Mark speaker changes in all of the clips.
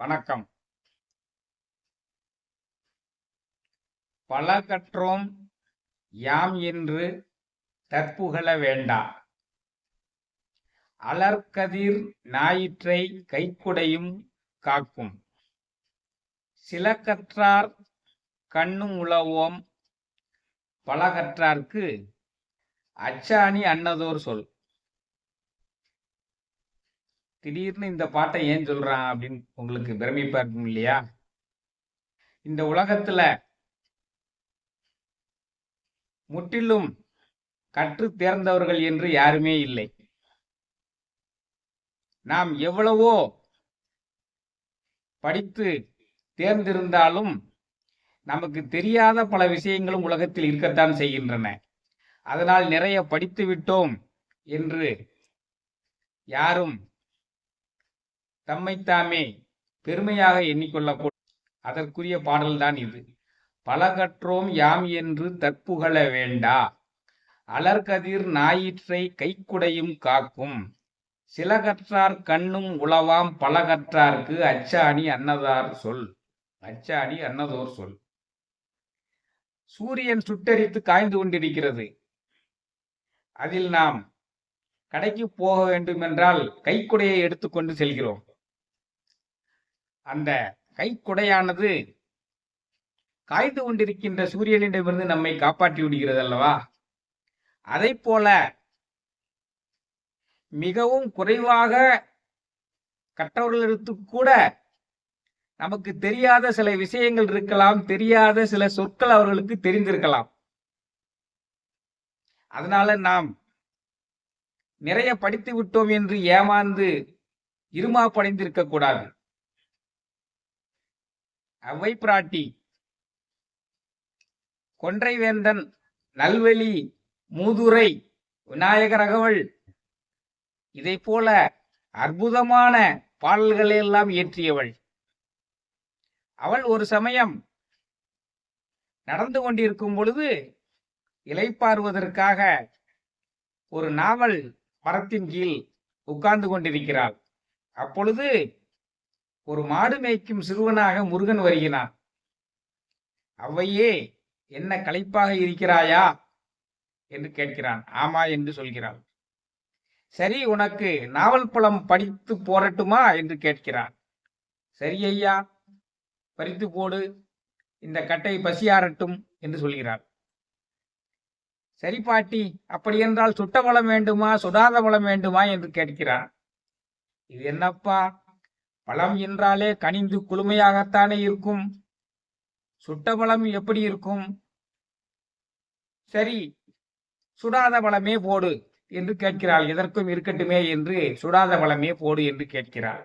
Speaker 1: வணக்கம். பல கற்றோம் யாம் என்று தற்புகழ வேண்டா. அலர்கதிர் ஞாயிற்றை கைக்குடையும் காக்கும். சில கற்றார் கண்ணும் உழவோம் பல கற்றார்க்கு அச்சாணி அன்னதோர் சொல். திடீர்னு இந்த பாட்டை ஏன் சொல்றான் அப்படின்னு உங்களுக்கு பிரமிப்பா இருக்கும் இல்லையா? இந்த உலகத்துல முற்றிலும் கற்று தேர்ந்தவர்கள் என்று யாருமே இல்லை. நாம் எவ்வளவோ படித்து தேர்ந்திருந்தாலும் நமக்கு தெரியாத பல விஷயங்களும் உலகத்தில் இருக்கத்தான் செய்கின்றன. அதனால் நிறைய படித்து விட்டோம் என்று யாரும் தம்மைத்தாமே பெருமையாக எண்ணிக்கொள்ளக்கூடும் அதற்குரிய பாடல்தான் இது. பல கற்றோம் யாம் என்று தற்புகழ வேண்டா. அலர்கதிர் ஞாயிற்றை கைக்குடையும் காக்கும். சில கற்றார் கண்ணும் உளவாம் பல கற்றார்க்கு அச்சாணி அன்னதார் சொல். அச்சாணி அன்னதோர் சொல். சூரியன் சுட்டரித்து காய்ந்து கொண்டிருக்கிறது. அதில் நாம் கடைக்கு போக வேண்டும் என்றால் கைக்குடையை எடுத்துக்கொண்டு செல்கிறோம். அந்த கைக்குடையானது காய்ந்து கொண்டிருக்கின்ற சூரியனிடமிருந்து நம்மை காப்பாற்றி விடுகிறது அல்லவா? அதை போல மிகவும் குறைவாக கற்றவர்களிடத்து கூட நமக்கு தெரியாத சில விஷயங்கள் இருக்கலாம் தெரியாத சில சொற்கள் அவர்களுக்கு தெரிந்திருக்கலாம். அதனால நாம் நிறைய படித்து விட்டோம் என்று ஏமாந்து இருமாப்படைந்திருக்க கூடாது. அவ்வை பிராட்டி கொன்றைவேந்தன் நல்வெளி மூதுரை விநாயகர் அகவல் இதை போல அற்புதமான பாடல்களை எல்லாம் இயற்றியவள். அவள் ஒரு சமயம் நடந்து கொண்டிருக்கும் பொழுது இலைப்பாறுவதற்காக ஒரு நாவல் மரத்தின் கீழ் உட்கார்ந்து கொண்டிருக்கிறாள். அப்பொழுது ஒரு மாடு மேய்க்கும் சிறுவனாக முருகன் வருகிறான். அவ்வையே என்ன களைப்பாக இருக்கிறாயா? என்று கேட்கிறான். ஆமா என்று சொல்கிறாள். சரி உனக்கு நாவல் பழம் படித்து போரட்டுமா? என்று கேட்கிறான். சரி ஐயா பறித்து போடு. இந்த கட்டை பசியாரட்டும் என்று சொல்கிறாள். சரி பாட்டி அப்படி என்றால் சுட்ட பழம் வேண்டுமா? சுடாத பழம் வேண்டுமா? என்று கேட்கிறான். இது என்னப்பா? பழம் என்றாலே கனிந்து குளுமையாகத்தானே இருக்கும். சுட்ட பழம் எப்படி இருக்கும்? சரி சுடாத பழமே போடு என்று கேட்கிறாள். எதற்கும் இருக்கட்டுமே என்று சுடாத பழமே போடு என்று கேட்கிறாள்.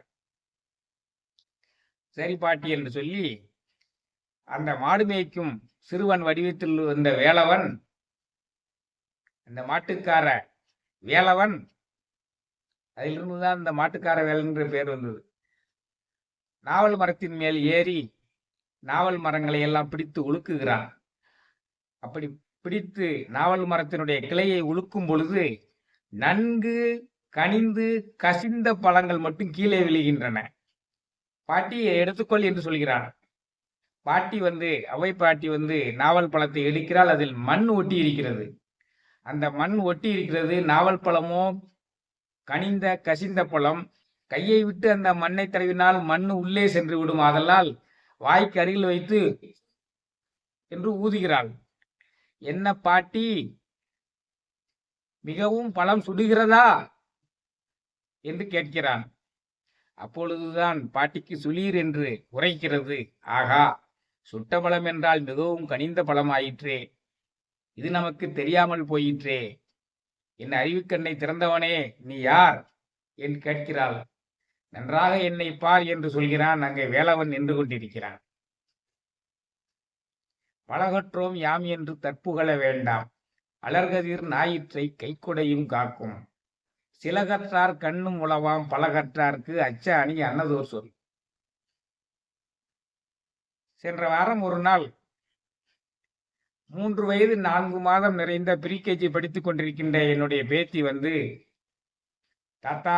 Speaker 1: சரி பாட்டி என்று சொல்லி அந்த மாடு மேய்க்கும் சிறுவன் வடிவத்தில் வந்த வேலவன் அந்த மாட்டுக்கார வேலவன் அதிலிருந்து தான் இந்த மாட்டுக்கார வேலை என்ற பெயர் வந்தது. நாவல் மரத்தின் மேல் ஏறி நாவல் மரங்களை எல்லாம் பிடித்து உழுக்குகிறான் அப்படி பிடித்து நாவல் மரத்தினுடைய கிளையை உழுக்கும் பொழுது நன்கு கனிந்து கசிந்த பழங்கள் மட்டும் கீழே விழுகின்றன. பாட்டியை எடுத்துக்கொள் என்று சொல்கிறான். பாட்டி வந்து அவை பாட்டி வந்து நாவல் பழத்தை எடுக்கிறால் அதில் மண் ஒட்டி இருக்கிறது. அந்த மண் ஒட்டி இருக்கிறது நாவல் பழமோ கனிந்த கசிந்த பழம் கையை விட்டு அந்த மண்ணை தடவினால் மண் உள்ளே சென்று விடும். ஆதலால் வாய்க்கு அருகில் வைத்து என்று ஊதுகிறாள். என்ன பாட்டி? மிகவும் பழம் சுடுகிறதா? என்று கேட்கிறான். அப்பொழுதுதான் பாட்டிக்கு சுளீர் என்று உரைக்கிறது. ஆகா சுட்ட பழம் என்றால் மிகவும் கனிந்த பழமாயிற்றே. இது நமக்கு தெரியாமல் போயிற்றே. என் அறிவுக்கண்ணை திறந்தவனே நீ யார்? என்று கேட்கிறாள். நன்றாக என்னை பார் என்று சொல்கிறான். அங்கே வேலவன் நின்று கொண்டிருக்கிறான். பழகற்றோம் யாம் என்று தற்புகழ வேண்டாம். அலர்கதிர் ஞாயிற்றை கைக்குடையும் காக்கும். சில கற்றார் கண்ணும் உளவாம். பலகற்றார்க்கு அச்ச அணி அன்னதோர் சொல். சென்ற வாரம் ஒரு நாள் மூன்று வயது நான்கு மாதம் நிறைந்த பிரிகேஜி படித்துக் கொண்டிருக்கின்ற என்னுடைய பேத்தி வந்து தாத்தா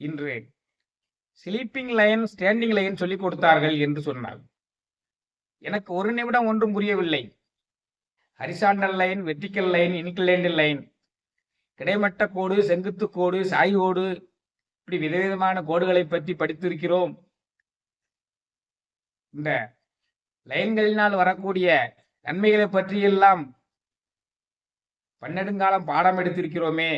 Speaker 1: இன்று ஸ்லீப்பிங் லைன் ஸ்டாண்டிங் லைன் சொல்லிக் கொடுத்தார்கள் என்று சொன்னார். எனக்கு ஒரு நிமிடம் ஒன்றும் புரியவில்லை. Horizontal line vertical line inclined line கிடைமட்ட கோடு செங்குத்து கோடு சாய்கோடு இப்படி விதவிதமான கோடுகளை பற்றி படித்திருக்கிறோம். இந்த லைன்களினால் வரக்கூடிய நன்மைகளை பற்றியெல்லாம் பன்னெடுங்காலம் பாடம் எடுத்திருக்கிறோமே.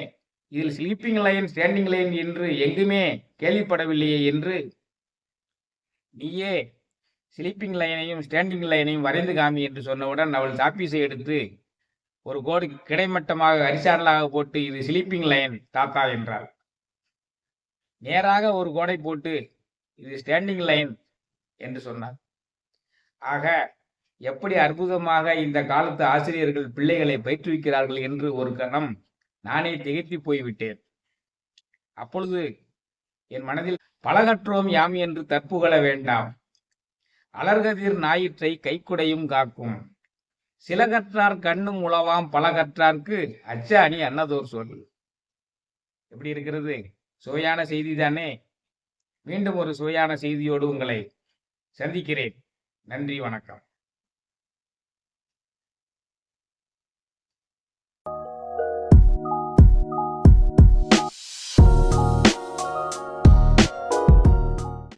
Speaker 1: இதில் ஸ்லீப்பிங் லைன் ஸ்டாண்டிங் லைன் என்று எங்குமே கேள்விப்படவில்லையே என்று நீயே ஸ்லீப்பிங் லைனையும் ஸ்டாண்டிங் லைனையும் வரைந்து காமி என்று சொன்னவுடன் அவள் சாப்பீஸை எடுத்து ஒரு கோடு கிடைமட்டமாக அரிசாடலாக போட்டு இது ஸ்லீப்பிங் லைன் தாத்தா என்றார் நேராக ஒரு கோடை போட்டு இது ஸ்டாண்டிங் லைன் என்று சொன்னார் ஆக எப்படி அற்புதமாக இந்த காலத்து ஆசிரியர்கள் பிள்ளைகளை பயிற்றுவிக்கிறார்கள் என்று ஒரு கணம் நானே திகைத்து போய்விட்டேன். அப்பொழுது என் மனதில் பழகற்றோம் யாம் என்று தற்புகழ வேண்டாம். அலர்கதிர் ஞாயிற்றை கைக்குடையும் காக்கும். சில கற்றார் கண்ணும் உளவாம் பழகற்றார்க்கு அச்ச அணி அன்னதோர் சொல். எப்படி இருக்கிறது? சுவையான செய்தி தானே? மீண்டும் ஒரு சுவையான செய்தியோடு உங்களை சந்திக்கிறேன். நன்றி வணக்கம்.